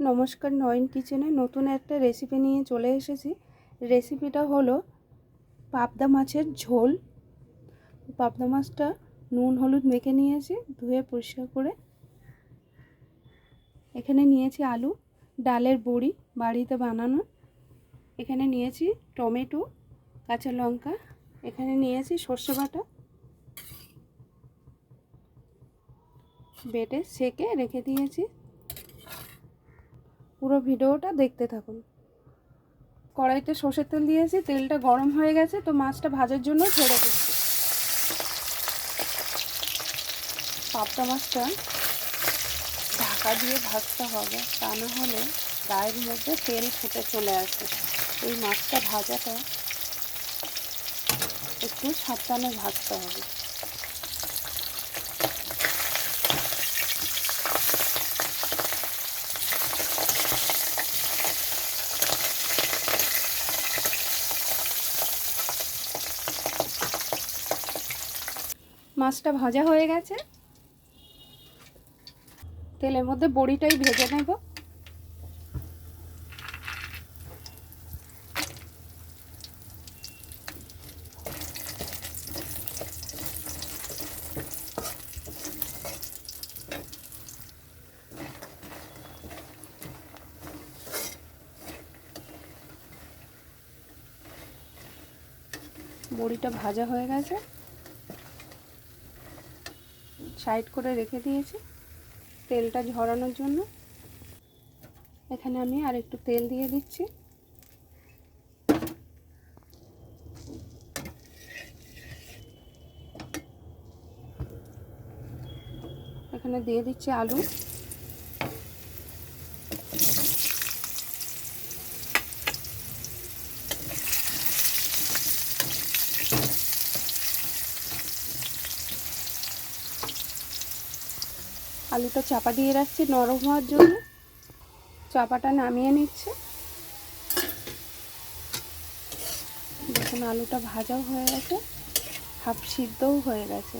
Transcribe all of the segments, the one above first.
নমস্কার নয়ন কিচেনে নতুন একটা রেসিপি নিয়ে চলে এসেছি। রেসিপিটা হলো পাবদা মাছের ঝোল। পাবদা মাছটা নুন, হলুদ মেখে নিয়েছি, ধুয়ে পরিষ্কার করে। এখানে নিয়েছি আলু, ডালের বড়ি, বাড়িতে বানানো। এখানে নিয়েছি টমেটো, কাঁচা লঙ্কা। এখানে নিয়েছি সর্ষে বাটা। বেটে সেকে রেখে দিয়েছি। পুরো ভিডিওটা দেখতে থাকুন। কড়াইতে সর্ষের তেল দিয়েছি, তেলটা গরম হয়ে গেছে, তো মাছটা ভাজার জন্য ছেড়ে দিচ্ছি। পাবদা মাছটা ঢাকা দিয়ে ভাজতে হবে, তা না হলে গায়ের মধ্যে তেল ফুটে চলে আসে এই মাছটা ভাজাটা একটু সাবধানে ভাজতে হবে। মাছটা ভাজা হয়ে গেছে। তেলের মধ্যে বড়িটাই ভেজে নেব। বড়িটা ভাজা হয়ে গেছে। সাইড করে রেখে দিয়েছি তেলটা ঝরানোর জন্য। এখানে আমি আর একটু তেল দিয়ে দিচ্ছি। এখানে দিয়ে দিচ্ছি আলু। আলুটা চাপা দিয়ে রাখছি, নরম হওয়ার জন্য। চাপাটা নামিয়ে নিচ্ছে। দেখুন, আলুটা ভাজাও হয়ে গেছে, হাফ সিদ্ধও হয়ে গেছে।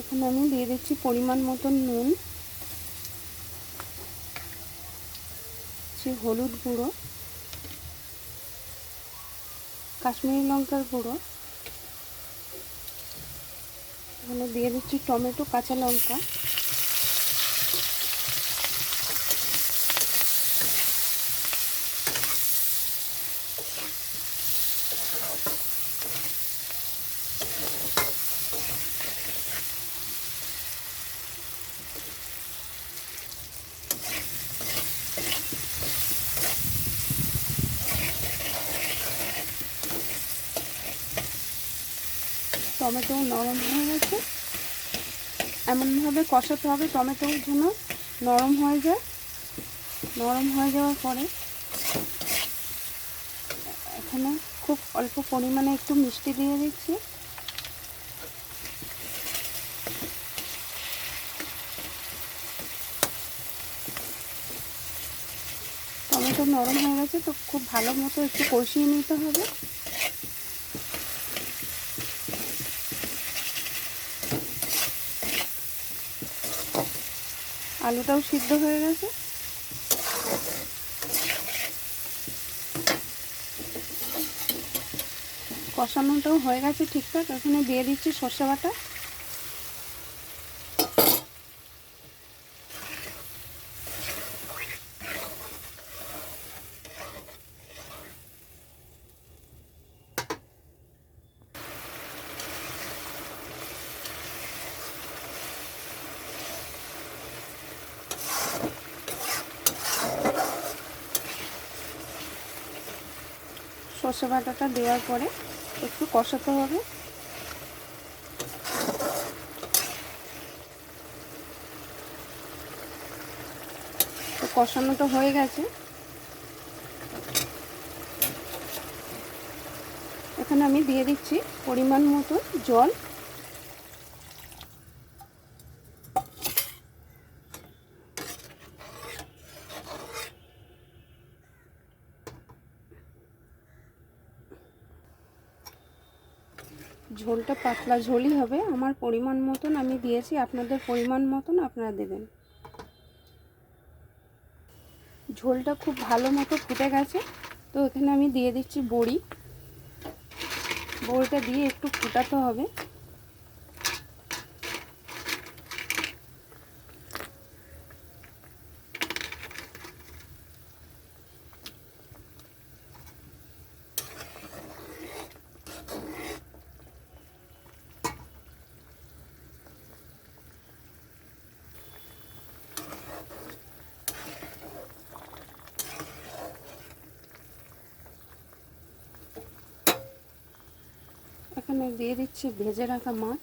এখন আমি দিয়ে দিচ্ছি পরিমাণ মতন নুন হলুদ গুঁড়ো, কাশ্মীরি লঙ্কার গুঁড়ো। এখানে দিয়ে দিচ্ছি টমেটো কাঁচা লঙ্কা। টমেটো নরম হয়ে গেছে। এমনভাবে কষাতে হবে টমেটো যেন নরম হয়ে যায়। নরম হয়ে যাওয়ার পরে এখানে খুব অল্প পরিমাণে একটু মিষ্টি দিয়ে দিচ্ছি। টমেটো নরম হয়ে গেছে, তো খুব ভালো মতো একটু কষিয়ে নিতে হবে। আলুটাও সিদ্ধ হয়ে গেছে। কষানোটাও হয়ে গেছে ঠিকঠাক। এখানে দিয়ে দিচ্ছি সর্ষে বাটা। সর্ষে বাটাটা দেওয়ার পরে একটু কষাতে হবে। তো কষানোটা হয়ে গেছে। এখানে আমি দিয়ে দিচ্ছি পরিমাণ মতো জল। ঝোলটা পাতলা ঝোলই হবে। আমার পরিমাণ মতন আমি দিয়েছি, আপনাদের পরিমাণ মতন আপনারা দেবেন। ঝোলটা খুব ভালো মতো ফুটে গেছে, তো এখানে আমি দিয়ে দিচ্ছি বড়ি। বড়িটা দিয়ে একটু ফুটাতে হবে। এখানে দিয়ে দিচ্ছি ভেজে রাখা মাছ।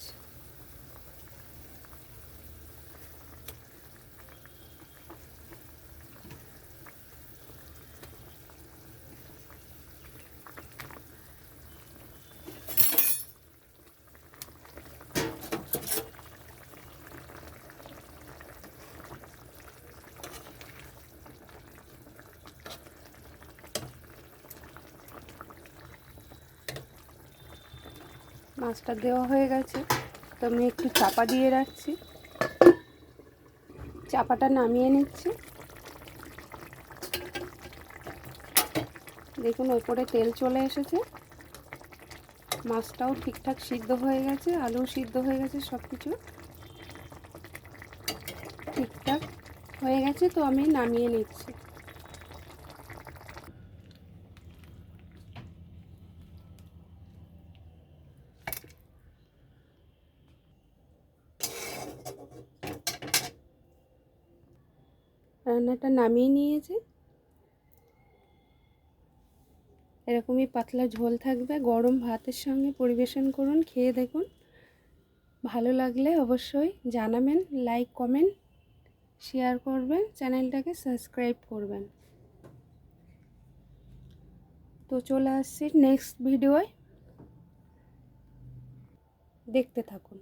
মাছটা দেওয়া হয়ে গেছে। তো আমি একটু চাপা দিয়ে রাখছি। চাপাটা নামিয়ে নিচ্ছি। দেখুন, ওপরে তেল চলে এসেছে। মাছটাও ঠিকঠাক সিদ্ধ হয়ে গেছে আলু সিদ্ধ হয়ে গেছে সব কিছু ঠিকঠাক হয়ে গেছে, তো আমি নামিয়ে নিচ্ছি। রান্নাটা নামিয়ে নিয়েছি। এরকমই পাতলা ঝোল থাকবে। গরম ভাতের সঙ্গে পরিবেশন করুন, খেয়ে দেখুন। ভালো লাগলে অবশ্যই জানাবেন, লাইক, কমেন্ট, শেয়ার করবেন, চ্যানেলটাকে সাবস্ক্রাইব করবেন। তো চলে আসছি নেক্সট ভিডিওয়। দেখতে থাকুন।